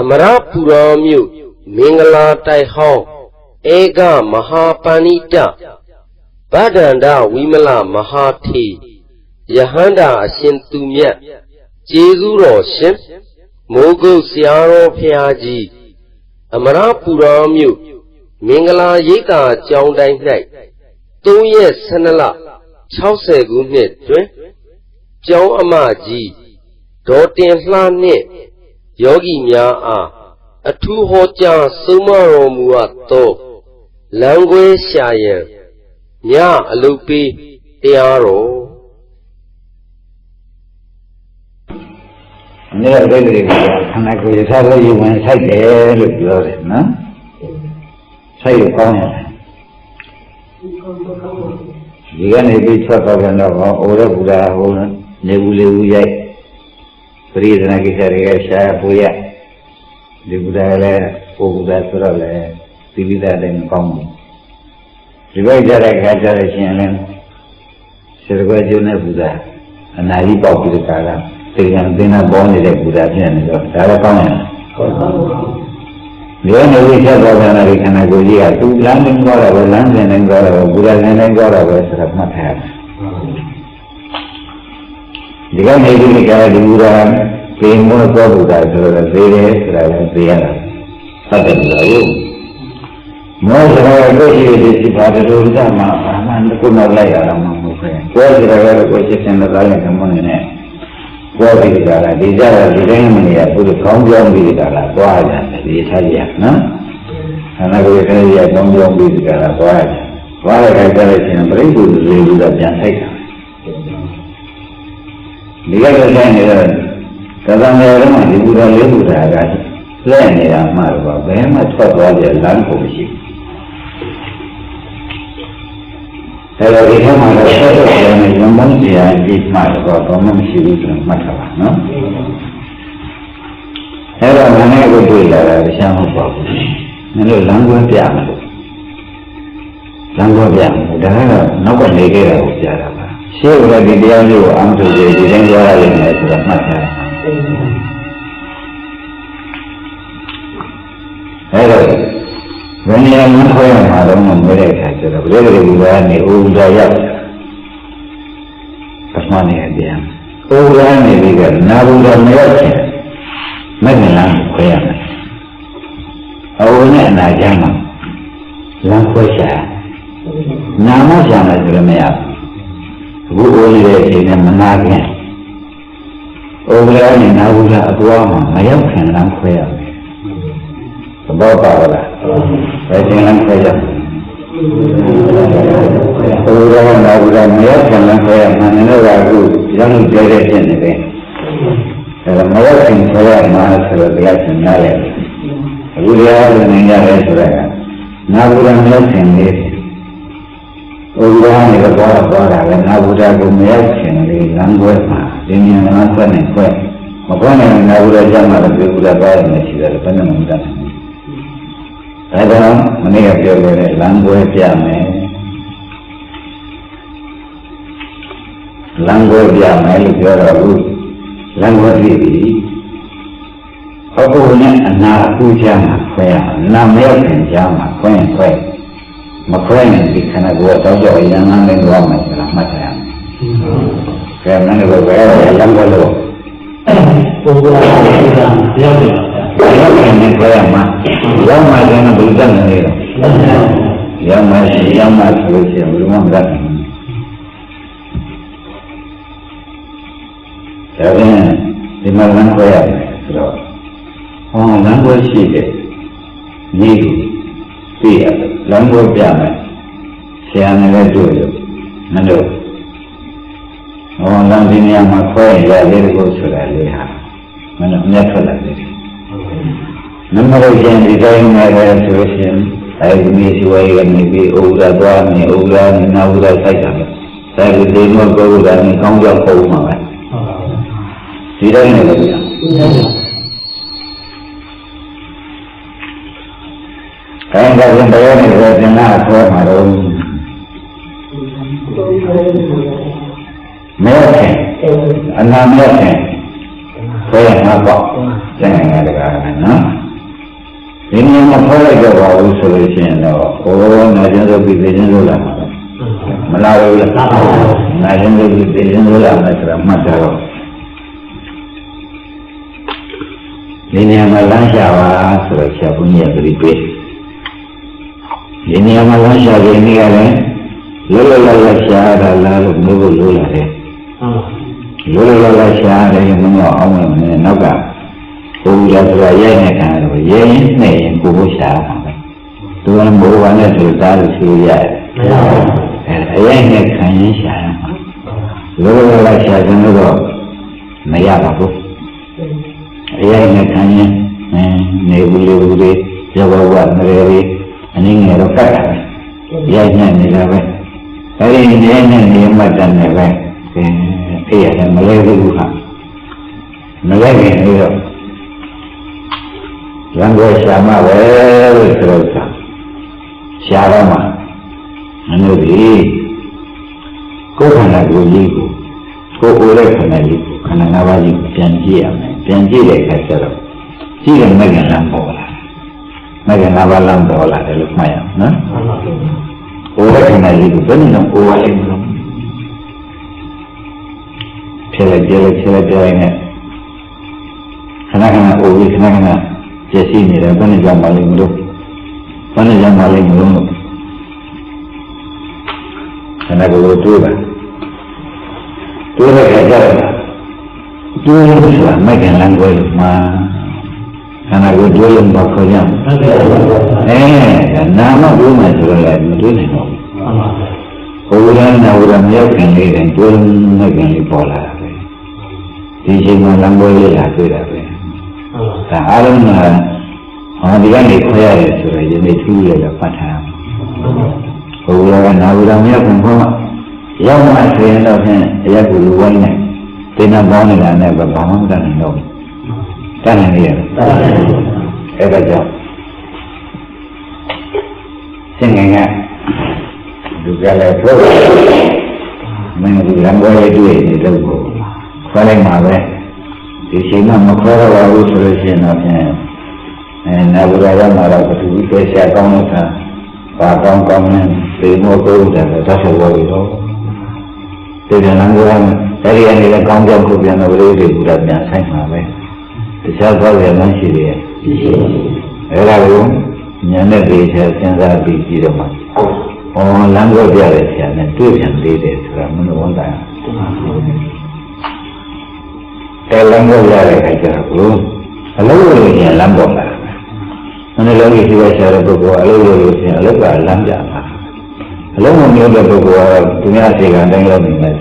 အမရပူရောမြို့မင်္ဂလာတိုက်ဟောင်းဧကမဟာပဏိတဗဒ္ဒန္တဝိမလမဟာထေယဟန္တာအရှင်သူမြတ်ကျေးဇူးတော်ရှင်မိုးကုတ်ဆရာတော်ဖျားကြီးအမရပူရောမြို့မင်္ဂလာရိပ်သာကျောင်းတိုင်း၌3ရက်12လ60ခုနှစ်တွင်ကျောင်းအမကြီးဒေါ်တင်လှနှင့် ယောဂီများအားအထူးဟောကြားဆုံးမတော်မူအပ်သောလမ်းခွဲရှာရန်ညအလုပေးတရားတော်အနည်းအသေးလေးကခန္ဓာကိုယ်ရထားလို့ယဝင်ဆိုင်တယ်လို့ပြောတယ်နော်ဆိုင်ရကောင်းရတယ်ဒီကနေပြီးထွက်သွားပြန်တော့အိုရဘူရာဟိုနေဘူးလေးဦးရိုက်ပ ရိသနာကိစ္စတွေကရှားပူရဒီဘူရာလည်းပိုဘူရာဆိုတော့လည်းသီပိသတဲ့မကောင်းဘူးဒီဘက်ကြတဲ့ခါကြတဲ့ရှင်လည်းစေတကွဲကျုံတဲ့ဘူရာအနာကြီးပေါက်ပြီးတဲ့ကာလသိကံသင်္နာပေါ်နေတဲ့ဘူရာဖြစ်နေတော့ဒါလည်းကောင်းရတယ်ဟုတ်ပါဘူးဒီနေ့ဝိချက်တော်ကနာဒီခန္ဓာကိုယ်ကြီးကသူလမ်းနဲ့သွားတာပဲလမ်းနဲ့နဲ့သွားတာပဲဘူရာနဲ့နဲ့သွားတာပဲဆိုတော့မှတ်ထားရတယ် ဒီကနေ့ဒီကဒီဘူရာပေမောသောဘူရာဆိုတော့သေတယ်ဆိုတာလည်းသိရတာဟုတ်တယ်လို့မောစရာကိုရှိတဲ့ဒီပါတယ်လို့ကမှအမှန်တကုနောက်လိုက်ရတာမှမဟုတ်ဘူး။ကိုယ်စရာကိုရှိတဲ့တဲ့သားနဲ့ကမွန်းနေကိုယ်ဒီကလာဒီကြတာဒီတိုင်းမနေရဘုရားကောင်းကြောင်းပြီးကြတာသွားကြတယ်ဒီထားကြနော်ခန္ဓာကိုယ်ရဲ့ရကောင်းကြောင်းပြီးကြတာသွားကြသွားရတဲ့ကြတဲ့ရှင်ပြိဋ္ဌိလေးလူကပြန်ဆိုင်တာ ဒီကလည်းဆိုင်နေတော့ကသံဃာတော်ကဒီဘုရားလေးဘုရားကလဲနေတာမှတော့ဘယ်မှထွက်သွားကြလမ်းကိုမရှိဘူးဒါတော့ဒီထဲမှာတော့ဆက်ဆက်ကြနေရုံမုန်းတရားကြည့်မှတော့ဘာမှမရှိဘူးဆိုမှတ်ထားပါနော်အဲ့တော့ငါနဲ့ကိုတွေ့လာတာရှားမဟုတ်ပါဘူးမင်းတို့လမ်းကွင်းပြမယ်လို့လမ်းကွင်းပြမယ်ဒါကတော့နောက်ကနေခဲ့တာကိုကြားတာပါ ရှေ့ကဒီတရားမျိုးကိုအားထုတ်ကြဒီတိုင်းကြားရတယ်ဆိုတော့မှတ်ထားအဲ့တော့ဘယ်နေရာမှာခွဲရမှာတော့မမေးတဲ့အခါကျတော့ဘယ်လိုလဲကနေအိုးဒါရောက်ပထမနေရာပြန်အိုးဒါနေပြီးကနာဘူးတော့မရောက်ချင်မက်ကလမ်းခွဲရမယ်အဝနဲ့အနာကြမ်းမှာလမ်းခွဲရှာနာမရှာမယ်ဆိုလည်းမရဘူး အခုအိုးလေးတဲ့အချိန်နဲ့မနာခင်အိုးဒါနဲ့နာဘူးလားအသွားမှာမရောက်ခင်လမ်းခွဲရမယ်သဘောပါလားဘယ်ချိန်လမ်းခွဲရဘုရားနာဘူးလားမရောက်ခင်လမ်းခွဲရမှန်တယ်ကအခုရောက်လို့ကြဲတဲ့ဖြစ်နေတယ်အဲဒါမရောက်ခင်ခွဲရမှာဆိုတော့တရားရှင်များတယ်အခုတရားဝင်နေရတယ်ဆိုတော့နာဘူးလားမရောက်ခင်လေး ဘုရားနေတော့သွားတာလည်းနာဘူးတာကိုမရောက်ခင်လေးလမ်းခွဲမှာဒီဉာဏ်လမ်းခွဲနေခွဲမခွဲနိုင်နာဘူးလားကျမ်းမှာလည်းဘုရားသွားနေရှိတယ်ဘယ်နဲ့မှမတတ်နိုင်ဒါကြောင့်မနေ့ကပြောခဲ့တဲ့လမ်းပွဲပြမယ်လမ်းပွဲပြမယ်လို့ပြောတော့ဘူးလမ်းပွဲပြပြီအခုနဲ့အနာအပူချမ်းမှာခွဲရနာမရောက်ခင်ချမ်းမှာခွဲရင်ခွဲ မခွဲရင်ဒီခန္ဓာကိုယ်တော့ကြောက်ရမ်းမ်းနဲ့သွားမယ်ဆိုတာမှတ်ထားရမယ်။ကဲမင်းတို့ကလမ်းပွဲလို့ပုဂ္ဂိုလ်ကပြောတယ်ရောက်ခင်နဲ့ခွဲရမှာရောက်မှကျတော့ဘုရားနဲ့နေတော့ရောက်မှရှိရောက်မှဆိုလို့ရှိရင်ဘုရားမတတ်ဘူးဒါပြန်ဒီမှာလမ်းခွဲရတယ်ဆိုတော့ဟောလမ်းခွဲရှိတယ်ဒီကိုသိရတယ် လမ်းခွဲပြမယ်ဆရာနဲ့လည်းတွေ့လို့မလို့ဟောလမ်းဒီနေရာမှာခွဲရရတယ်ကိုဆိုတာလေဟာမလို့အမျက်ထွက်လာတယ်နမရကျန်ဒီတိုင်းနဲ့လည်းဆိုရှင်အဲဒီမြေစီဝေကနေပြီးဥဒ္ဒသွားနေဥဒ္ဒနေနာဥဒ္ဒစိုက်တာပဲအဲဒီဒီမောကောဥဒ္ဒနေကောင်းကြောက်ပုံမှာပဲဒီတိုင်းနဲ့လည်း အဲဒါကဘယ်နဲ့ပဲသင်္နာဆွဲမှာတော့မဲခင်အနာမဲခင်ဆွဲရမှာပေါ့ကျန်ရတာကနော်ဒီနေရာမှာဖောက်လိုက်တော့ပါဘူးဆိုလို့ရှိရင်တော့ဟိုနာကျင်ဆိုပြီးပြင်းလို့လာမှာမလားဘူးလားနာကျင်ဆိုပြီးပြင်းလို့လာမှာဆိုတာမှတ်တော့ဒီနေရာမှာလမ်းရှာပါဆိုတော့ဆရာဘုန်းကြီးကပြပေး ဒီနေရာမှာလမ်းရှာခြင်းနေရတယ်လောလောလတ်လတ်ရှာတာလားလို့မျိုးဖို့လိုလာတယ်လောလောလတ်လတ်ရှာတယ်ဘုန်းတော်အောင်မယ်နဲ့နောက်ကဘုရားဆိုတာရိုက်နေခံတော့ရဲရင်နဲ့ရင်ကိုဖို့ရှာမှာပဲသူကမိုးဝါနဲ့ဆိုသားလို့ဆိုရတယ်အဲအရိုက်နဲ့ခံရင်ရှာရမှာလောလောလတ်လတ်ရှာခြင်းတော့မရပါဘူးအရိုက်နဲ့ခံရင်နေဘူးလေဘူးလေရောဘဝမရေလေး အနည်းငယ်တော့ကတ်တာပဲရိုက်နေနေတာပဲအဲဒီနေနဲ့နေမှတ်တယ်နဲ့ပဲအေးရတယ်မလဲဘူးဟာမလဲခင်ပြီးတော့ရံကိုရှာမပဲလို့ဆိုတော့ရှာတော့မှမလို့ဒီကိုယ်ခန္ဓာကိုယ်ကြီးကိုကိုယ်ကိုယ်ရဲ့ခန္ဓာကြီးကိုခန္ဓာ၅ပါးကြီးပြန်ကြည့်ရမယ်ပြန်ကြည့်တဲ့အခါကျတော့ကြည့်ရမဲ့ကံလမ်းပေါ်လာ မဲ့ကံ၅ပါးလမ်းပေါ်လာတယ်လို့မှတ်ရအောင်နော်ကိုယ်ရဲ့ခန္ဓာကြီးကိုဘယ်နည်းနဲ့ကိုယ်ဝလိမ့်မလို့ဖြစ်လိုက်ကြည့်လိုက်ဖြစ်လိုက်ကြည့်လိုက်နဲ့ခဏခဏအိုပြီးခဏခဏကျက်စီနေတယ်ဘယ်နဲ့ကြောင့်မလိမ့်မလို့ဘယ်နဲ့ကြောင့်မလိမ့်မလို့ခဏကိုယ်တွေးပါတွေးတဲ့အခါကျတော့တွေးလို့ဆိုတာမိုက်ကလမ်းကွဲလို့မှာ ခန္ဓာကိုယ်တွေးလို့တော့ခေါ်ကြအဲနာမတွေးမှဆိုတော့လည်းမတွေးနိုင်တော့ဘူးဘုရားနာဝရမြောက်ခင်လေးတိုင်းတွေးမိုက်ကလေးပေါ်လာတာပဲဒီချိန်မှာလမ်းကွဲလေးလာတွေ့တာပဲဒါအားလုံးကဟောဒီကနေခွဲရတယ်ဆိုတော့ယနေ့ထူးရတော့ပတ်ထားဘုရားကနာဝရမြောက်ခင်ဘုရားရောက်မှဆိုရင်တော့ဖြင့်အရက်ကိုလူဝိုင်းနေသင်္ကန်းပေါင်းနေတာနဲ့ဘာမှမတတ်နိုင်တော့ဘူး တတ်နိုင်ရတတ်နိုင်အဲ့ဒါကြောင့်သင်္ကန်းကလူကလည်းထုတ်မင်းကလမ်းပေါ်ရတွေ့နေတော့ကိုခေါ်လိုက်မှာပဲဒီချိန်မှမခေါ်တော့ဘူးဆိုလို့ရှိရင်တော့ဖြင့်အဲနာဝရရမှာတော့ဘသူပဲဆရာကောင်းလို့သာဘာကောင်းကောင်းနဲ့ပြေမို့ကိုယ်တယ်သတ်ဖို့လို့ရောဒီကံလမ်းပေါ်အဲဒီအနေနဲ့ကောင်းကြောင်းကိုပြန်တော့လေးတွေဘုရားပြန်ဆိုင်မှာပဲ တခြားသောရမှရှိတယ်အဲဒါကိုဉာဏ်နဲ့သိချင်စဉ်းစားပြီးကြည့်တော့မှဩလမ်းပေါ်ပြတဲ့ဆရာနဲ့တွေ့ပြန်သေးတယ်ဆိုတာမလို့ဝန်တာအဲလမ်းပေါ်ရတဲ့ခါကျတော့အလုံးလို့ရင်လမ်းပေါ်လာမနေ့လုံးကြီးဒီကဆရာတဲ့ပုဂ္ဂိုလ်အလုံးလို့ရှင်အလုံးကလမ်းပြမှာအလုံးမမျိုးတဲ့ပုဂ္ဂိုလ်ကတော့သူများအခြေခံတိုင်းလုပ်နေတယ်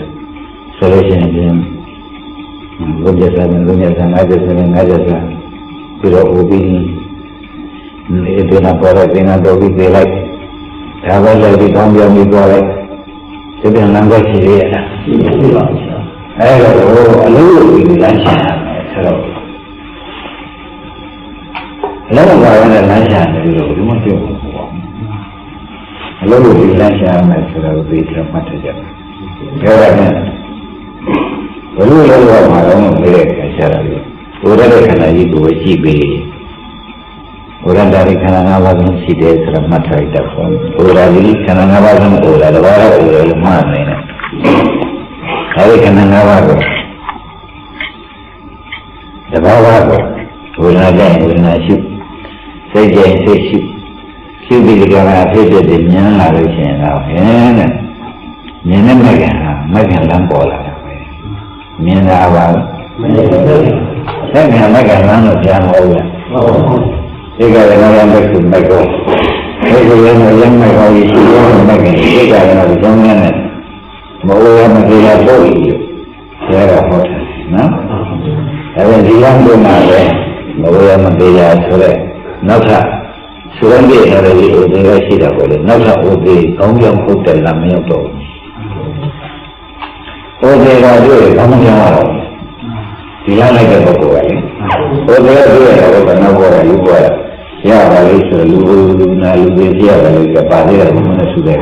ဆိုလို့ရှိရင် ဘုရားဆရာနဲ့ဘုရားဆရာ50ဆရာနဲ့50ဆရာပြီးတော့ဥပ္ပိနေဒေနာပေါ်တဲ့ဒေနာတော်ပြီးပြေးလိုက်ဒါပဲလည်းဒီကောင်းပြောင်းပြီးသွားလိုက်ဒီပြန်လမ်းကွက်ရှိရတာရှိပါဘူးအဲ့တော့အလုံးလို့ပြီးလမ်းရှာရမယ်ဆိုတော့အလုံးကလည်းလမ်းရှာတယ်လို့ဒီမှာပြောမှာပေါ့အလုံးလို့ပြီးလမ်းရှာရမယ်ဆိုတော့ဒီကမှတ်ထားကြပြောရမယ် ဘယ်လိုလဲတော့မှာတော့မလဲခါရှာရတယ်ဘုရားရဲ့ခန္ဓာကြီးကိုပဲကြည့်ပေးဘုရားတရားခန္ဓာ၅ပါးလုံးရှိတယ်ဆိုတော့မှတ်ထားရတော့ဘုရားကြီးခန္ဓာ၅ပါးလုံးကိုလည်းတဘာလို့ကိုလည်းမှတ်နေတယ်အဲဒီခန္ဓာ၅ပါးကိုတဘာဝကိုဝေဒနာကြရင်ဝေဒနာရှိစိတ်ကြရင်စိတ်ရှိရှိပြီးဒီကမှာအဖြစ်ဖြစ်ဉာဏ်လာလို့ရှိရင်တော့ဟင်းတဲ့ဉာဏ်နဲ့မကင်ဟာမကင်လမ်းပေါ်လာတာပဲ မြင်တာပါသက်ကံမကင်လမ်းလို့ကြားမဟုတ်လားဒီကလည်းလည်းမကုမကောဒီကလည်းလည်းမကောရှိရောမကင်ဒီကလည်းလည်းကျောင်းနဲ့မဟုတ်ရမကြရဖို့ရရဟောတယ်နော်အဲဒီလမ်းပေါ်မှာလည်းမဟုတ်ရမကြရဆိုတဲ့နောက်ထပ်ဆိုရင်ဒီဟာလေးကိုဒီကရှိတာပေါ့လေနောက်ထပ်ဥပ္ပေကောင်းကြောင်ဟုတ်တယ်လားမရောက်တော့ဘူး ဥပ္ပေကတွေ့ကောင်းကြောင်တော့ဒီလမ်းလိုက်တဲ့ပုဂ္ဂိုလ်ကလေဥပ္ပေကတွေ့ရတော့ဘယ်နောက်ပေါ်ရလူပေါ်ရပါလိမ့်ဆိုလူလူနာလူတွေပြရပါလိမ့်ကပါသေးတယ်ဘုမနဲ့ဆုတဲ့က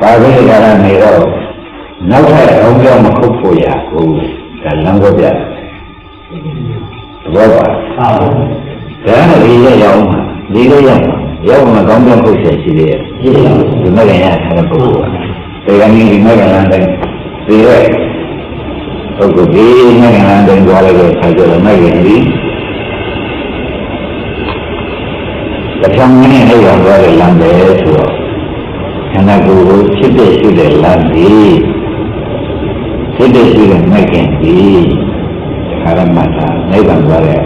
ပါသေးတယ်ကနေတော့နောက်ထပ်ကောင်းကြောင်မဟုတ်ဖို့ရဘူးဒါလမ်းပေါ်ပြတယ်ဘောပါအာဒါကလေးရရောက်မှာလေးရရောက်မှာရောက်မှာကောင်းကောင်းထုတ်ဆက်ရှိသေးတယ်ဒီလိုဒီမဲ့ရထားတဲ့ပုဂ္ဂိုလ်က ဒီကနေ့ဒီမဲ့ကလည်းတိုင်းဒီရဲပုဂ္ဂိုလ်ဒီမဲ့ကလည်းတိုင်းသွားလိုက်တဲ့ခါကျတော့မဲ့ရင်ဒီတခြားမင်းနဲ့ရောက်သွားတဲ့လမ်းပဲဆိုတော့ခန္ဓာကိုယ်ကိုဖြစ်တဲ့ရှိတဲ့လမ်းဒီဖြစ်တဲ့ရှိတဲ့မဲ့ခင်ဒီခါရမတာနိဗ္ဗာန်သွားတဲ့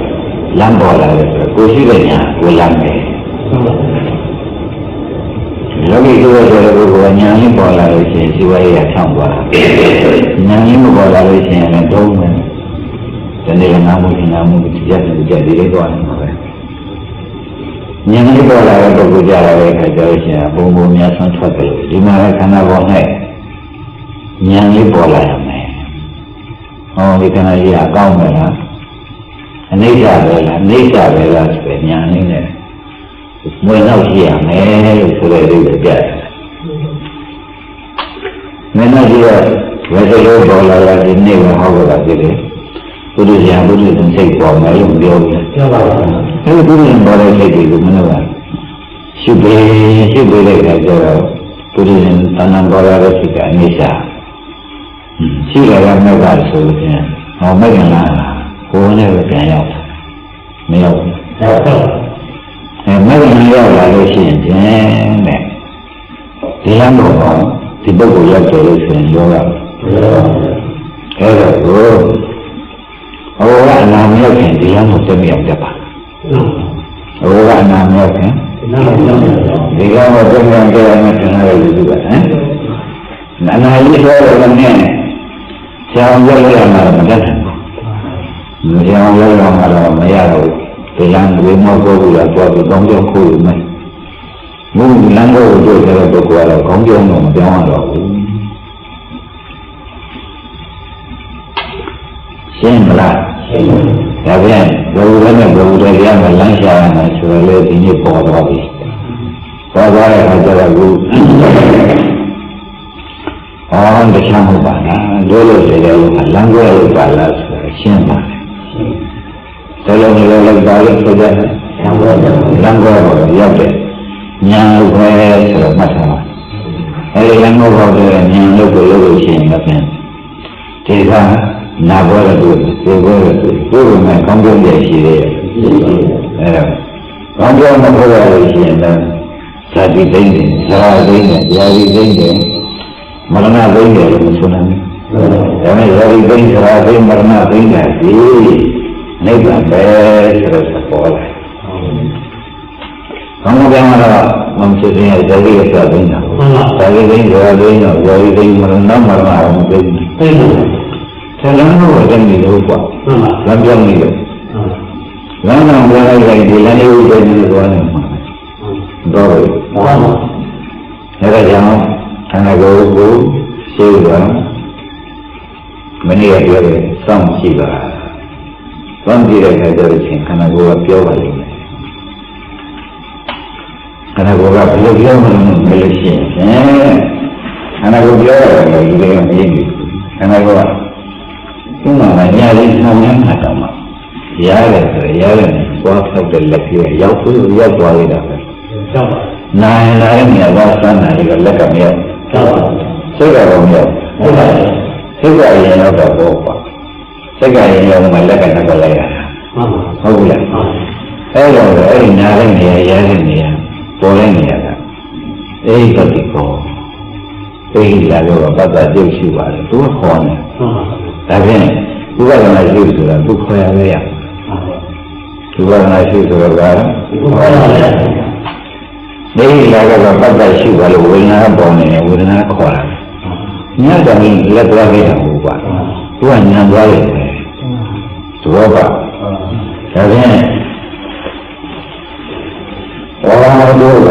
လမ်းပေါ်လာတယ်ဆိုတော့ကိုရှိတဲ့ညာကိုလမ်းပဲ လောကီဆိုတဲ့ပုဂ္ဂိုလ်ကညာလေးပေါ်လာလို့ရှိရင်ဇီဝရေးကထောင်သွားတာညာလေးမပေါ်လာလို့ရှိရင်လည်းသုံးမယ်ဒီနေ့ကနာမှုရှင်နာမှုတရားတွေကြဒီလေးသွားနေမှာပဲညာလေးပေါ်လာတဲ့ပုဂ္ဂိုလ်ကြလာတဲ့အခါကျတော့ရှင်ဘုံဘုံများဆွမ်းထွက်တယ်ဒီမှာလည်းခန္ဓာပေါ်၌ညာလေးပေါ်လာရမယ်ဟောဒီခန္ဓာကြီးအကောင်းမယ်လားအနိစ္စပဲလားအနိစ္စပဲလားဆိုတဲ့ညာလေးနဲ့ မွေနောက်ရှိရမယ်လို့ဆိုတဲ့လေးကိုပြတယ်။မင်းတို့ကဝေဒလိုပေါ်လာတာဒီနေ့ကဟောတာဖြစ်တယ်။ဘုရားရှင်ဘုရားရှင်စိတ်ပေါ်မယ်လို့ပြောတယ်ပြောပါဦး။အဲဒီဘုရားရှင်ပေါ်တဲ့စိတ်တွေကိုမင်းတို့ကရှုပေးရှုပေးတဲ့အခါကျတော့ဘုရားရှင်တဏ္ဍပေါ်လာတဲ့စိတ်ကအနိစ္စ။ရှိရတာမဲ့ပါဆိုလို့ရှင်ဟောမဲ့ကလားကိုယ်နဲ့ပဲပြန်ရောက်တာမရောက်ဘူး။တော့တော့ အဲမဂ္ဂင်ရောက်လာလို့ရှိရင်ဖြင့်တဲ့ဒီလမ်းပေါ်မှာဒီပုဂ္ဂိုလ်ရောက်တယ်လို့ဆိုရင်ရောရအဲ့တော့ကိုဟောကအနာမရောက်ခင်ဒီလမ်းကိုတက်မရောက်တတ်ပါဟောကအနာမရောက်ခင်နားမပြောတော့ဒီကမှာတက်မရောက်ကြရမယ်ထင်ရတယ်လူကဟမ်နာနာကြီးဆိုတော့လည်းဆရာရောက်ရမှာမတတ်ဘူးဆရာရောက်ရမှာတော့မရတော့ဘူး ဒီလမ်းဝေမောကိုဘူးလားတော့ကောင်းကြောင်းခိုးမယ်ဘုရားလမ်းကိုတွေ့ကြတဲ့ပုဂ္ဂိုလ်ကတော့ကောင်းကြောင်းတော့မပြောင်းရတော့ဘူးရှင်းမလားဒါပြန်ဘယ်လိုလဲနဲ့ဘယ်လိုလဲရမယ်လမ်းရှာရမယ်ဆိုတော့လေဒီနေ့ပေါ်သွားပြီပေါ်သွားတဲ့အခါကျတော့ခုအော်တခြားမဟုတ်ပါဘူးလို့လို့ဆိုတယ်လို့လမ်းကိုလို့ပါလားဆိုတော့ရှင်းပါတယ် ဘယ်လိုမျိုးလဲပါလို့ဆိုကြတယ်။လမ်းကောပေါ်ရောက်တယ်။ညာလို့ပဲဆိုတော့မှတ်ထားပါ။အဲဒီလမ်းကောပေါ်တဲ့ညာလို့ကိုလို့ရှိရင်လည်းပြန်ဒီကနာဘောရတူဒီဘောရတူကိုယ်ကမှကောင်းကြရရှိတယ်။အဲဒါကောင်းကြမဟုတ်ရလို့ရှိရင်လည်းဇာတိသိမ့်တယ်၊ဇာသိမ့်တယ်၊ဇာတိသိမ့်တယ်မရဏသိမ့်တယ်လို့ဆိုနေတယ်။ဒါမဲ့ဇာတိသိမ့်၊ဇာသိမ့်မရဏသိမ့်တယ်ဒီ နိဗ္ဗာန်ပဲဆိုတော့ပေါ်လာ။ကောင်းကောင်းတော့မမစစ်ရင်ဇာတိရသသိနေတာ။ဇာတိသိဇာသိတော့ဇာတိသိမရဏမရဏအောင်သိတယ်သိတယ်။ဆယ်လမ်းတော့တည်းနေလို့ကွာမှန်ပါ။လမ်းပြောင်းနေလို့လမ်းတော်ပြောင်းလိုက်ရင်ဒီလမ်းလေးကိုတည်းနေသွားနေမှာ။တော့ဟုတ်ပါအဲဒါကြောင့်ခန္ဓာကိုယ်ကိုရှင်းသွားမနေ့ကပြောတယ်စောင့်ကြည့်ပါ။ စောင့်ကြည့်တဲ့အခါကျတော့ချင်းခန္ဓာကိုယ်ကပြောပါလိမ့်မယ်။ခန္ဓာကိုယ်ကဘယ်လိုပြောမှန်းမလို့ရှိရင်ခန္ဓာကိုယ်ပြောရတယ်ဒီလိုမရင်းဘူး။ခန္ဓာကိုယ်ကဒီမှာမညာလေးဆောင်ရမှာတော့မှရတယ်ဆိုရင်ရတယ်သွားဖြောက်တဲ့လက်ကြီးရောက်ပြီးရောက်သွားရတာပဲကြောက်ပါ။နိုင်လာတဲ့နေရာကစမ်းနိုင်ကလက်ကမရောက်ကြောက်ပါစိတ်ကတော့မရောက်ဟုတ်ပါစိတ်ကရင်ရောက်တော့ဘောပါ စိတ်ကရင်ရောက်မှလက်ကနဲ့ပဲလိုက်ရတာမှန်ပါဟုတ်ဘူးလားဟုတ်အဲ့တော့အဲ့ဒီနားတဲ့နေရာရတဲ့နေရာပေါ်တဲ့နေရာကအဲ့ဒီတော့ဒီကောအဲ့ဒီလာတော့ဘတ်တာကျုပ်ရှိပါတယ်သူကခေါ်နေမှန်ပါဒါဖြင့်ဥပဒနာရှိဆိုတာသူခေါ်ရလေရဥပဒနာရှိဆိုတော့ကဟုတ်ပါပါလေနေလာတော့ဘတ်တာရှိပါလို့ဝေဒနာပေါ်နေတယ်ဝေဒနာခေါ်တာညတ်တော်ကြီးလက်သွားခဲ့တာဟုတ်ပါသူကညံသွားတယ်သဘောပါဒါ ဖြင့်ဝါရတို့က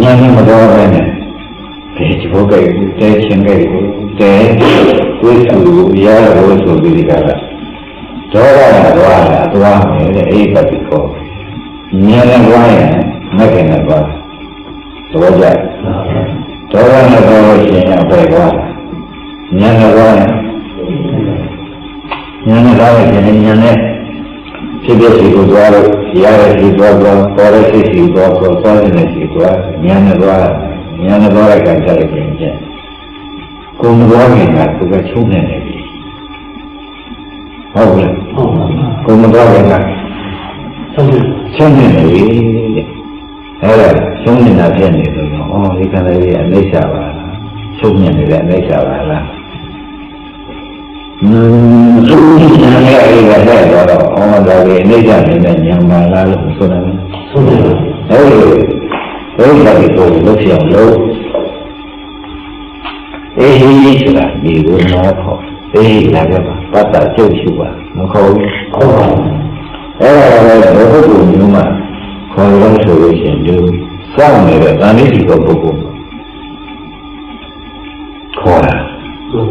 ညံမတော်ပဲနဲ့ဒီချဘောကဲတဲချင်းကဲတဲဝိသုရရောဆိုပြီးဒီကကဒေါရရသွားတာသွားမယ်တဲ့အဲ့ဒီပတ်ပြီးခေါ်ညံလည်းသွားရင်မကင်လည်းသွားသဘောကျဒေါရနဲ့သွားလို့ရှိရင်အပဲသွားညံလည်းသွားရင်ညာနဲ့သားရဲ့ဉာဏ်ဉာဏ်နဲ့ ဖြစ်ဖြစ်စီကိုသွားလို့ရတဲ့စီသွားသွားပေါ်တဲ့စိတ်စီသွားသွားသွားတဲ့စီသွားဉာဏ်နဲ့သွားဉာဏ်နဲ့သွားတဲ့ကံကြတဲ့ဉာဏ်ချက်ကိုယ်မသွားခင်ကသူကချုံနေတယ်ပြီဟုတ်ကဲ့ဟုတ်ပါဘူးကိုယ်မသွားခင်ကဆုံးတယ်ချုံနေတယ်ပြီတဲ့အဲ့ဒါချုံနေတာဖြစ်နေလို့ဩဒီကံလေးအမိစ္ဆာပါလားချုံနေတယ်အမိစ္ဆာပါလားอืม သူဉာဏ်နဲ့အဲ့ဒါနဲ့တော့ဩဒါကြီးအနိစ္စနေနဲ့ဉာဏ်ပါလားလို့ဆိုတာလေဆုံးတယ်အဲ့ဒီအဲ့ဒီကကိုလို့ပြောင်းလို့အေးဟိဆိုတာဒီကိုတော့ခေါ်အေးလာကြပါပတ်တာကျုပ်ရှိပါမခေါ်ဘူးဟုတ်ပါဘူးအဲ့ဒါလည်းဘုဟုမျိုးမှာခေါ်လို့ဆိုလို့ရှိရင်ဒီစောင့်နေတဲ့တန်လေးစီကပုဂ္ဂိုလ်ခေါ်တာဟုတ်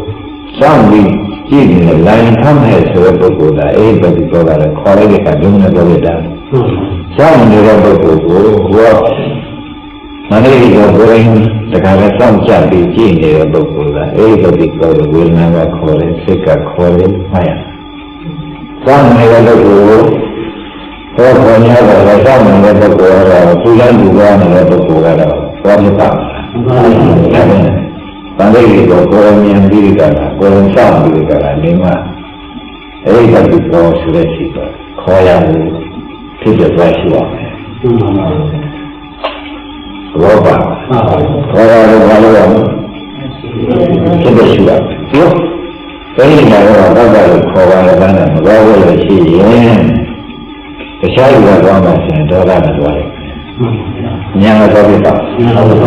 စောင့်ပြီး ကြည့်နေတဲ့ line ထမ်းမဲ့ဆိုတဲ့ပုဂ္ဂိုလ်ကအေးဘယ်ဒီပြောတာလဲခေါ်လိုက်တဲ့ကဒုနဲ့ပြောလိုက်တာဟုတ်စောင့်နေတဲ့ပုဂ္ဂိုလ်ကိုဟောမနေ့ကဘုရင်တခါလဲစောင့်ကြပြီးကြည့်နေတဲ့ပုဂ္ဂိုလ်ကအေးဘယ်ဒီပြောလို့ဝေဒနာကခေါ်တယ်စိတ်ကခေါ်တယ်မှတ်ရစောင့်နေတဲ့ပုဂ္ဂိုလ်ကိုဟောခေါ်နေတော့လည်းစောင့်နေတဲ့ပုဂ္ဂိုလ်ကတော့သူလည်းလူသွားနေတဲ့ပုဂ္ဂိုလ်ကတော့ဘောမပါဘူးဟုတ်ပါဘူးဒါပဲ။ ဗန္ဓိကိုကိုယ်မြင်ပြီးကြတာကိုယ်ဆောင်ပြီးကြတာနေမှာအဲ့ဒီကပေါ်ဆိုတဲ့ရှိပါခေါ်ရမှုဖြစ်တဲ့သွားရှိပါမယ်ဟုတ်ပါဘူး။ဘောပါဟုတ်ပါဘူးခေါ်ရတယ်ဘာလို့ရမလဲဖြစ်တဲ့ရှိပါမယ်။ပြောအဲ့ဒီမှာတော့တော့တော့ခေါ်ပါလေတဲ့မတော်ဘူးလို့ရှိရင်တခြားလူကတော့မှဆင်ဒေါသနဲ့တွားတယ် ဟုတ်။ညာတော့ပြပါပါဘူး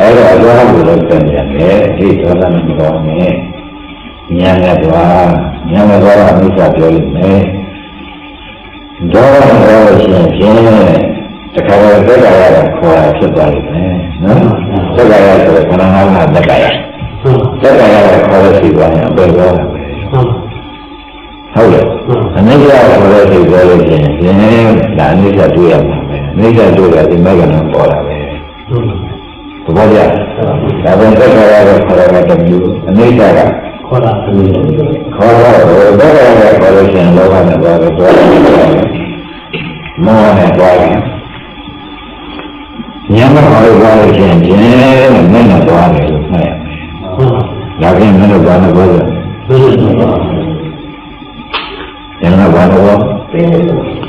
အဲ့တော့အသွားကိုလည်းပြန်ပြန်တယ်ဒီဒေါသနဲ့မတော်နဲ့ညာနဲ့တော့ညာနဲ့တော့အမိစ္ဆာပြောလိမ့်မယ်ဒေါသနဲ့တော့ရှင်ဖြင့်တခါတော့သက်ကာရကခေါ်ရဖြစ်သွားလိမ့်မယ်နော်သက်ကာရဆိုတဲ့ခန္ဓာငါးပါးသက်ကာရဟုတ်သက်ကာရကခေါ်ရစီသွားရင်အပေတော့တာပဲဟုတ်ဟုတ်တယ်အနိစ္စခေါ်ရစီပြောလို့ရှိရင်ဖြင့်ဒါအနိစ္စတွေ့ရမှာ ပဲအနိစ္စတွေ့ရဒီမဂ္ဂနာပေါ်တာပဲဟုတ်သဘောကျဒါပေမဲ့သက်ကာရကခေါ်ရတဲ့မျိုးအနိစ္စကခေါ်တာအမျိုးခေါ်တော့ဘယ်လိုလဲခေါ်လို့ရှိရင်လောဘနဲ့သွားတယ်တွားတယ်မောဟနဲ့တွားတယ်ညမခေါ်လို့တွားလို့ရှိရင်ကျင်းနဲ့မင်းနဲ့တွားတယ်လို့မှတ်ရမယ်ဟုတ်။ဒါပြင်မင်းတို့ဘာလို့ပြောလဲဘယ်လိုလဲ။ညမဘာလို့ပြော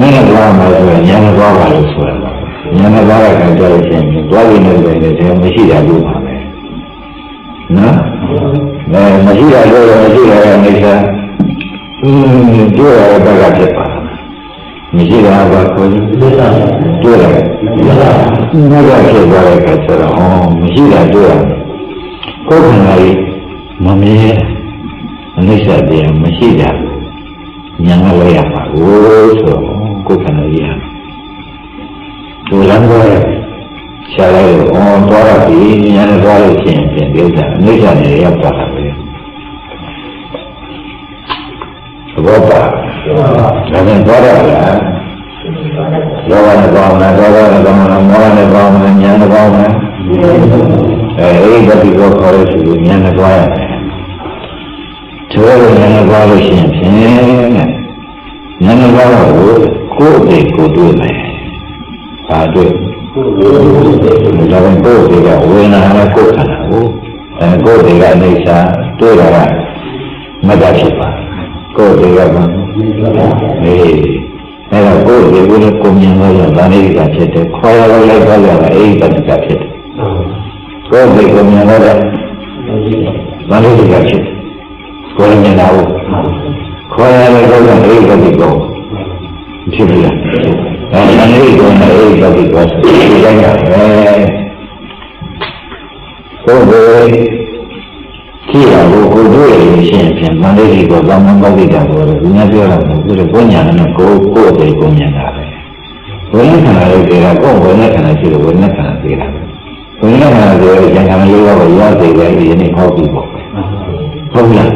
မင်းနဲ့တွားမှာဆိုရင်ညမတွားပါလို့ဆိုရမှာ။ညမတွားတဲ့ခါကျလို့ရှိရင်တွားပြီးနေတယ်တည်းမရှိတာလို့ပါပဲ။နော်။အဲမရှိတာလို့မရှိတာကနေစားအင်းတွေ့ရတဲ့ဘက်ကဖြစ်ပါလား။မရှိတာကကိုယ်ဒီစားတွေ့တယ်ဒီစား။ငါကဖြစ်သွားတဲ့အခါကျတော့ဟောမရှိတာတွေ့ရတယ်။ကိုယ်ခန္ဓာကြီးမမြင်အနိစ္စတရားမရှိကြဘူး။ညာကလည်းရပါဘူးဆိုတော့ ကိုယ်ခန္ဓာကြီးဟာဒူလန်းတော့ရှားလိုက်တော့အော်သွားရပြီညာနဲ့သွားလို့ရှိရင်ပြင်ဒီဥစ္စာအနိစ္စနဲ့ရောက်သွားတာပဲ။သဘောပါ။ဒါနဲ့သွားရလား။လောဘနဲ့ကောင်းလားဒေါသနဲ့ကောင်းလားမောဟနဲ့ကောင်းလားဉာဏ်နဲ့ကောင်းလားအဲအဲ့ဒီဘက်ကိုခေါ်ရစီဉာဏ်နဲ့သွားရတယ်ကျော်ဉာဏ်နဲ့သွားလို့ရှိရင်ဖြင့်ဉာဏ်နဲ့သွားတော့ ကိုယ်အသိကိုတွေ့မယ်ဘာတွေ့ကိုယ်ကိုယ်ကိုယ်ကိုယ်ကိုယ်ဒါပေမဲ့ကိုယ်တွေကဝေဒနာနဲ့ကိုယ်ခန္ဓာကိုအဲကိုယ်တွေကအနိစ္စတွေ့တာကမတ္တဖြစ်ပါကိုယ်တွေကဘာအေးအဲ့တော့ကိုယ်တွေကိုလည်းကိုမြင်လို့ရတာလေးကဖြစ်တယ်ခေါ်ရလို့လိုက်တော့ရတာအဲ့ဒီတတိကဖြစ်တယ်ကိုယ်တွေကိုမြင်လို့ရတာလေးကဖြစ်တယ်ကိုယ်မြင်တာကိုခေါ်ရလို့တော့အဲ့ဒီတတိကော ဖြစ်ပြီလားအဲမနေ့ကလည်းအဲ့ဒီတတိကောဆိုဒီတိုင်းရတယ်ကိုယ်ကိုကြည့်ရဖို့ကိုတွေ့ရရှင်ဖြင့်မန္တလေးကဘာမှမဟုတ်တာကိုလည်းဒီနေ့ပြောတာကိုကိုယ်ကိုညာနဲ့ကိုကိုယ်ကိုကိုမြင်တာပဲဝိညာဉ်ခန္ဓာလေးတွေကကိုယ်ဝိညာဉ်ခန္ဓာရှိလို့ဝိညာဉ်ခန္ဓာသိတာပဲဝိညာဉ်ခန္ဓာဆိုရင်ဉာဏ်ခန္ဓာလေးပါးကိုရောက်သေးတယ်ဒီနေ့ဟောပြီးပေါ့ဟုတ်လား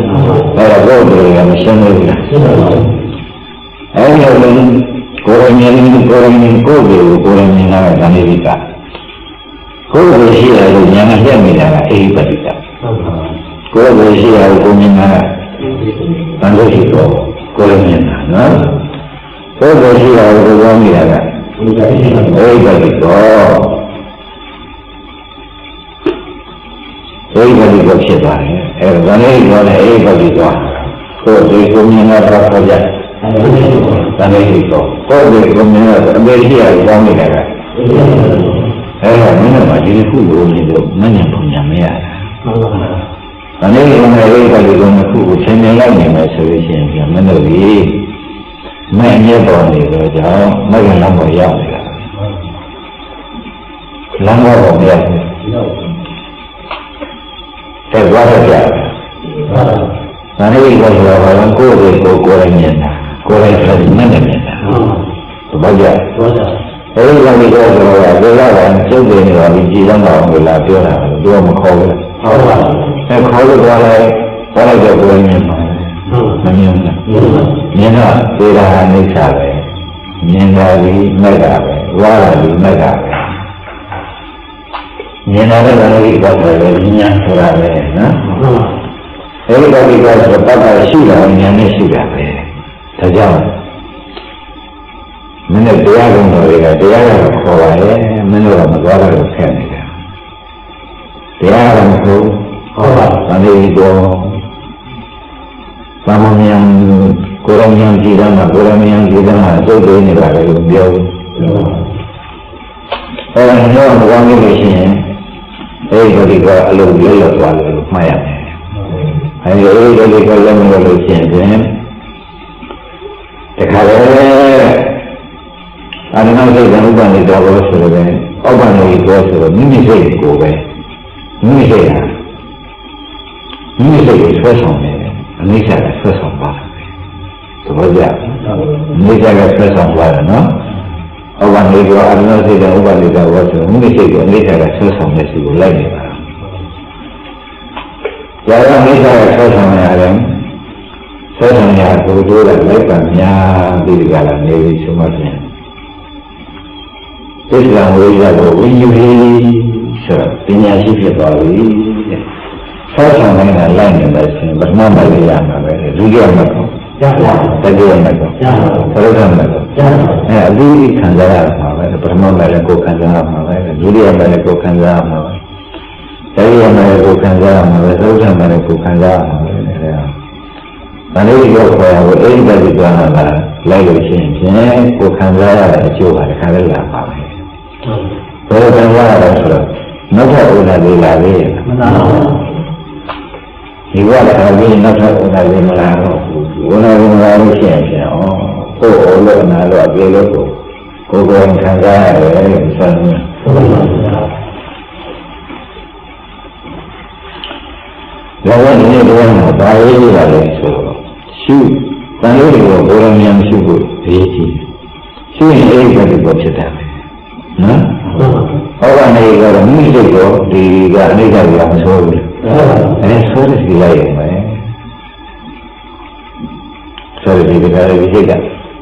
အဲ့တော့ကိုယ်တွေကမရှင်းဘူးလားရှင်းပါဘူး အဲ့ဒီလိုကိုယ်မြင်ကိုယ်မြင်ကိုယ်ကိုကိုယ်မြင်တာကဒါလေးကကိုယ်ကိုရှိရလို့ဉာဏ်နဲ့ပြည့်နေတာကအိပတိကဟုတ်ပါဘူးကိုယ်ကိုရှိရလို့ကိုယ်မြင်တာကတန်လို့ရှိတော့ကိုယ်လည်းမြင်တာနော်ကိုယ်ကိုရှိတာကိုပြောမိတာကဘုရားရှိခိုးအိဗတိကောအိဗတိကောဖြစ်သွားတယ်အဲဒါလည်းပြောတယ်အိဗတိကောကိုယ်ဒီကိုမြင်တာတော့ခေါ်ကြအဲဒီလိုရှိ တော့တန်လို့ရှိတော့ကိုယ်ဒီကိုမြင်တာအမေရှိရကောင်းနေတာကဘုရားရှိခိုးအဲဒါမင်းတို့ကဒီတစ်ခုလိုနေလို့မညံပုံညာမရတာမှန်ပါပါ။ဒါနဲ့ဒီမဲ့ရိတ်ကလေးကတစ်ခုကိုချိန်နေလိုက်နေမယ်ဆိုလို့ရှိရင်ပြန်မလို့ဒီမဲ့မြတ်တော်နေတော့ကြောင့်မဂ္ဂလမ်းပေါ်ရောက်နေတာ။လမ်းပေါ်ပေါ်ရောက်နေရောက်တယ်သွားရကြတယ်ပါပါ။ဒါနဲ့ဒီကဆိုတာဘာလဲကိုယ်ကိုယ်ကိုကိုယ်ရမြင်တာ ကိုယ်ရဆိုတဲ့မဲ့နဲ့မြင်တာမှန်ပါ။ဘာကြဘောကြ။အဲဒီကနေ့တော့ဆိုတော့ဒီလာကကျုပ်တယ်နေတော့ဒီကြည်လမ်းတော်ကိုလာပြောတာသူကမခေါ်ဘူးဟုတ်ပါ။အဲခေါ်လို့သွားလိုက်သွားလိုက်တော့ကိုယ်ရမြင်ပါမမြင်ဘူးဘူးမှန်ပါမြင်တော့သေတာအိဋ္ဌာပဲမြင်တာဒီမက်တာပဲဝါတာဒီမက်တာပဲမြင်တာလည်းလည်းဒီတော့ပဲဉာဏ်ဆိုတာပဲနော်မှန်ပါအဲဒီတော့ဒီကဆိုတော့တတ်တာရှိတာဉာဏ်နဲ့ရှိတာပဲ ဒါကြောင့်မင်းတို့တရားကုံတော်တွေကတရားကတော့ခေါ်ပါရဲ့မင်းတို့ကမသွားတော့ဆက်နေတာတရားကမဟုတ်ဟုတ်ပါသံဃာတော်ဘာမှမယံကိုယ်တော်ဉာဏ်ကြည်တယ်မှာကိုယ်တော်ဉာဏ်ကြည်တယ်မှာသုတ်သေးနေပါလေလို့ပြောဘူးအဲဒါတော့ဘာလို့လဲရှိရင်အဲဒီလိုကအလုပ်လေးလောက်သွားတယ်လို့မှတ်ရတယ်အဲဒီအဲဒီကလည်းမလို့ရှိရင်ဖြင့် တခါလေအရဏစိတ်ကဥပ္ပန္နိတော်ဘောဆိုတော့ဥပ္ပန္နိတော်ဆိုတော့မိမိစိတ်ကိုပဲမိမိစိတ်ဟာမိမိစိတ်ကိုဆွဲဆောင်နေတယ်အနိစ္စကဆွဲဆောင်ပါတယ်သဘောကျအနိစ္စကဆွဲဆောင်သွားတယ်နော်ဥပ္ပန္နိတော်အရဏစိတ်ကဥပ္ပန္နိတော်ဘောဆိုတော့မိမိစိတ်ကိုအနိစ္စကဆွဲဆောင်နေစီကိုလိုက်နေတာကြာရအနိစ္စကဆွဲဆောင်နေရတယ် ဆွဲဆောင်ရကိုတို့ကလိုက်ကများပြီးဒီကလာနေပြီးဆုံးမပြန်သစ္စာဝိဇ္ဇာကိုဝိညာဉ်ကြီးဆိုတော့ပညာရှိဖြစ်သွားပြီတဲ့ဆောက်ဆောင်နေတာလိုက်နေတယ်ဆိုရင်ပထမမလေးရမှာပဲဒုတိယမကောရပါတတိယမကောရပါသရထမကောရပါအဲအလူကြီးခံစားရမှာပဲပထမမလေးကိုခံစားရမှာပဲဒုတိယမလေးကိုခံစားရမှာပဲတတိယမလေးကိုခံစားရမှာပဲသရထမလေးကိုခံစားရမှာပဲ တဲ့ဒါလေးကိုခေါ်ရဖို့အဲ့ဒီတည်းကလာလိုက်လို့ရှိရင်ဖြင့်ကိုခံစားရတဲ့အကျိုးဟာတစ်ခါလေးလာပါမယ်ဘယ်လိုခံစားရလဲဆိုတော့နောက်ထပ်ဥဒ္ဒါလေးလာလေမှန်ပါပါဒီဘဝကလေးနောက်ထပ်ဥဒ္ဒါလေးမလာတော့ဘူးဥဒ္ဒါလေးမလာလို့ရှိရင်ဖြင့်ဩကိုယ်အလုံးနာတော့အပြေလို့ကိုကိုယ်ကိုယ်ခံစားရတယ်လို့ဆိုနေဟုတ်ပါလောကဒီနေ့တော့ဘာရေးရလဲဆိုတော့ ရှုတန်လို့ဒီကိုဘုရားမြန်ရှုဖို့အရေးကြီးရှုရင်အဲ့ဒီဘက်ကိုဖြစ်တာပဲနော်ဟုတ်ပါဟောကနေကတော့မိစိတ်ကိုဒီကအနိစ္စကမဆိုးဘူးဟုတ်ပါအဲဆိုးတဲ့ဒီလိုက်ရုံပဲဆိုတဲ့ဒီကလည်းဒီစိတ်က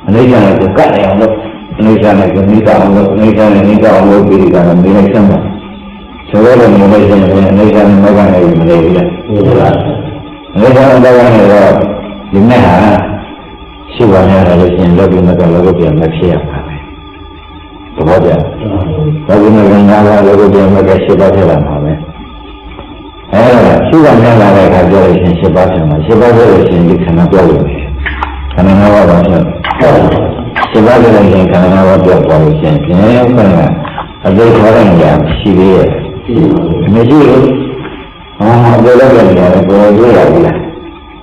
အနိစ္စနဲ့ကိုကတ်နေအောင်လို့အနိစ္စနဲ့ကိုနိစ္စအောင်လို့အနိစ္စနဲ့နိစ္စအောင်လို့ပြီးဒီကလည်းမင်းနဲ့ဆမ်းပါဆိုတော့လည်းမလို့ရှိရင်အနိစ္စနဲ့မောဟနဲ့မလေးဘူးလားဟုတ်ပါအနိစ္စနဲ့မောဟနဲ့တော့ ဒီမဲ့ဟာရှိပါများတယ်လို့ရှိရင်လောကီမကလောကပြန်မဖြစ်ရပါဘူးသဘောကျဘာလို့လဲငါကလည်းကိုယ်တည်းမှာရှိပါသေးလားမှာပဲအဲရှိပါများလာတဲ့အခါပြောလို့ရှိရင်ရှိပါပြန်မှာရှိပါသေးလို့ရှိရင်ဒီခဏပြောလို့ပဲခဏငါးပါးပါဆိုရှိပါသေးလို့ရှိရင်ခဏငါးပါးပြောသွားလို့ရှိရင်ပြန်ခဏအသေးခေါ်ရရင်ရှိသေးရဲ့မရှိဘူးဟောပြောလို့လည်းရတယ်ကိုယ်တွေ့ရပြီလား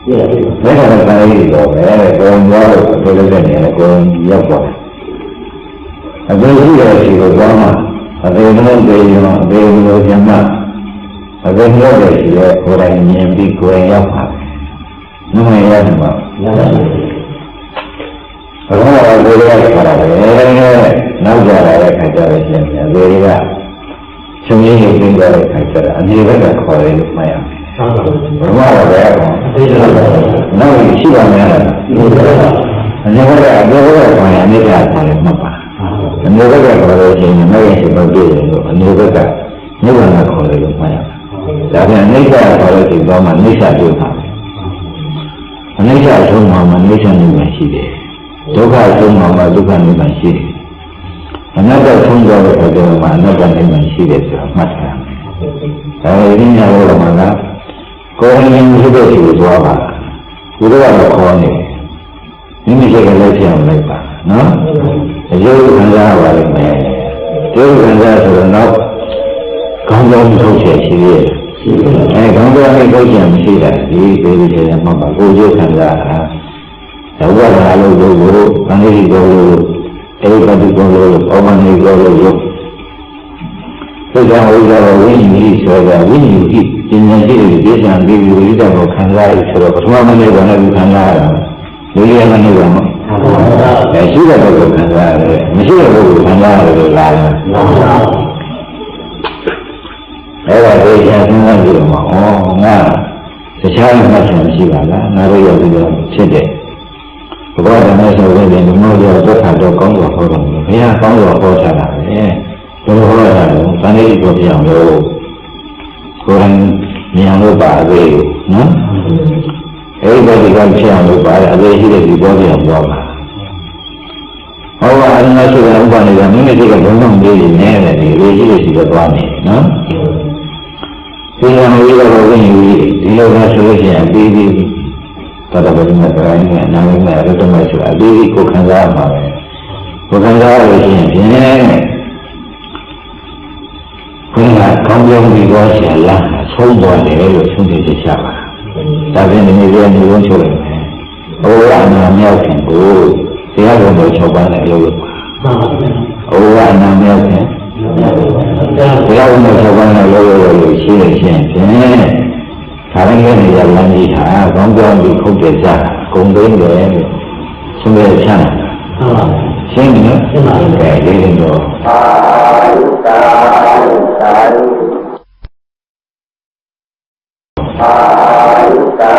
ရပါဒါကလည်းတိုင်းတော့ပဲကိုယ်ပြောလို့ပြောလို့လည်းရတယ်ကိုယ်ရောက်သွားတယ်အသေးရှိရရှိကိုသွားမှာအသေးလုံးသေးရင်အသေးလုံးပြန်မှာအသေးလုံးရရှိရဲ့ကိုယ်တိုင်မြင်ပြီးကိုယ်ရောက်ပါနမရတယ်မှာရပါဘုရားကကိုယ်ရခေါ်တာပဲနောက်ကြလာတဲ့ခါကျတော့ရှင်ပြန်အသေးကချင်းကြီးကြီးပြီးတော့ခါကျတော့အနေဘက်ကခေါ်တယ်လို့မှတ်ရမယ် ဟုတ်ပါဘုရားကလည်းကောသိရပါပါနောက်ရှိပါမယ်လားဟုတ်ပါပါအနေဘက်ကအသေးဘက်ကခေါ်ရင်အနေကခေါ်တယ်မှတ်ပါအနေဘက်ကခေါ်လို့ရှိရင်မဂ္ဂင်ရှိဖို့ပြည့်တယ်လို့အနေဘက်ကနိဗ္ဗာန်ခေါ်တယ်လို့မှတ်ရမယ်။ဒါပြန်အိဋ္ဌာခေါ်လို့ရှိရင်တော့မှအိဋ္ဌာပြုပါမယ်။အအနိစ္စအဆုံးမှာမနိစ္စနိဗ္ဗာန်ရှိတယ်ဒုက္ခအဆုံးမှာမဒုက္ခနိဗ္ဗာန်ရှိတယ်အနတ္တဆုံးသွားတဲ့အခါကျတော့မှအနတ္တနိဗ္ဗာန်ရှိတယ်ဆိုတာမှတ်ထားမယ်အဲဒီညာလို့မှက ကိုယ်ရင်းဖြစ်တဲ့ရှိသွားပါဘုရားကခေါ်နေမိမိစိတ်ကလည်းပြောင်းလိုက်ပါနော်အကျိုးခံစားရပါလိမ့်မယ်ကျိုးခံစားဆိုတော့နောက်ကောင်းကောင်းထုတ်ချက်ရှိသေးတယ်အဲကောင်းကောင်းထုတ်ချက်မရှိတာဒီဒီဒီကျေမှပါကိုကျိုးခံစားတာတော့ဘာသာလို့လို့ကိုဗန္ဓိကိုလို့အေပတိကိုလို့ဩမနိကိုလို့ရုပ်သိကြဝိဇ္ဇာဝိညာဉ်ဆိုတာဝိညာဉ်ကြီး ပညာရှိတဲ့ဒေသံဒီဝိဇ္ဇာကိုခံစားရဆိုတော့ပထမမနေ့ကလည်းခံစားရတာဒုတိယမနေ့ကမှအဲရှိတဲ့ဘုရားခံစားရတယ်မရှိတဲ့ဘုရားခံစားရတယ်လို့လာတယ်အဲ့ဒါဒေချာစဉ်းစားကြည့်တော့ဩငါတခြားမှတ်ချင်ရှိပါလားငါတို့ရောက်ပြီးတော့ဖြစ်တဲ့ဘုရားဓမ္မဆိုတဲ့ဒီမောရဒုက္ခတော့ကောင်းစွာဟောတော်မူဘုရားကောင်းစွာဟောချတာပဲဘယ်လိုဟောတာလဲသံဃာ့ကိုပြောင်းလို့ ကိုယ်တိုင်ဉာဏ်လို့ပါသေးနော်အဲ့ဒီဘက်ကဖြစ်အောင်လို့ပါတယ်အသေးရှိတဲ့ဒီဘောပြအောင်သွားပါဟောပါအရဏရှိတဲ့ဥပဒေကမိမိတို့ကဘုံလုံးလေးနေတယ်ဒီလေးရှိတဲ့စီတော့သွားနေနော်ဒီလိုမျိုးတော့ဝင်ယူဒီလိုကဆိုလို့ရှိရင်ပြီးပြီးတတော်ဘယ်မှာတိုင်းနဲ့နာမည်နဲ့ရတ္တမဆိုတာပြီးပြီးကိုခံစားရမှာပဲကိုခံစားရလို့ရှိရင်ဖြင့် င်းကြောင်းပြီးတော့ဆရာလာဆုံးသွားတယ်လို့ဆုံးဖြတ်ချက်ချပါဒါဖြင့်ဒီနေ့ပြန်ဒီလုံးချုပ်လိုက်မယ်ဘုရားအနာမြောက်ခင်ကိုတရားတော်ကို၆ပါးနဲ့လုပ်လို့ပါဘုရားအနာမြောက်ခင်တရားတော်ကို၆ပါးနဲ့လုပ်လို့ရှိရင်ဖြင့်ဖြင့်ဒါလည်းလည်းနေရာလမ်းကြီးဟာကောင်းကြောင်းပြီးခုတ်တဲ့စားဂုံသိမ်းတယ်လို့ဆုံးဖြတ်ချမ်းရှင်းပြီနော်ရှင်းပါပြီကဲဒီလိုတော့သာသာသာ อายุกา